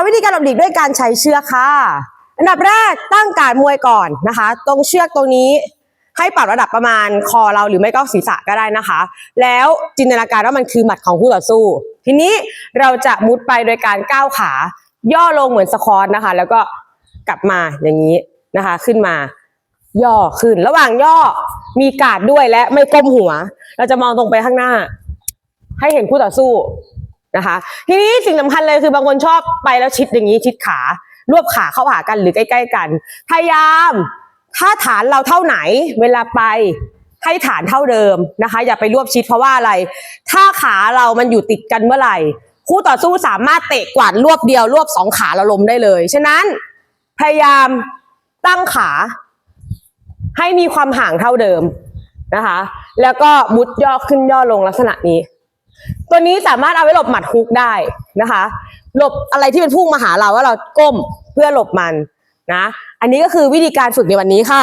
อนวิธีการหลบหลีกด้วยการใช้เชือกค่ะ อันดับแรกตั้งการมวยก่อนนะคะ ตรงเชือกตรงนี้ให้ปรับระดับประมาณคอเราหรือไม่ก็ศีรษะก็ได้นะคะ แล้วจินตนาการว่ามันคือหมัดของคู่ต่อสู้ ทีนี้เราจะมุดไปโดยการก้าวขา ย่อลงเหมือนสควอตนะคะ แล้วก็กลับมาอย่างนี้นะคะ ขึ้นมา ย่อขึ้น ระหว่างย่อมีการดด้วยและไม่ก้มหัว เราจะมองตรงไปข้างหน้า ให้เห็นคู่ต่อสู้ นะคะ ทีนี้สิ่งสำคัญเลยคือบางคนชอบไปแล้วชิดอย่างนี้ชิดขารวบขาเข้าหากันหรือใกล้ ๆ กัน พยายามถ้าฐานเราเท่าไหน เวลาไปให้ฐานเท่าเดิมนะคะ อย่าไปรวบชิดเพราะว่าอะไร ถ้าขาเรามันอยู่ติดกันเมื่อไหร่ คู่ต่อสู้สามารถเตะกวาดรวบเดียวรวบสองขาเราล้มได้เลย ฉะนั้นพยายามตั้งขาให้มีความห่างเท่าเดิมนะคะ แล้วก็มุดย่อขึ้นย่อลงลักษณะนี้ ตัวนี้สามารถเอาไว้หลบหมัดฮุกได้นะคะ หลบอะไรที่เป็นพุ่งมาหาเราว่าเราก้มเพื่อหลบมันนะ อันนี้ก็คือวิธีการฝึกในวันนี้ค่ะ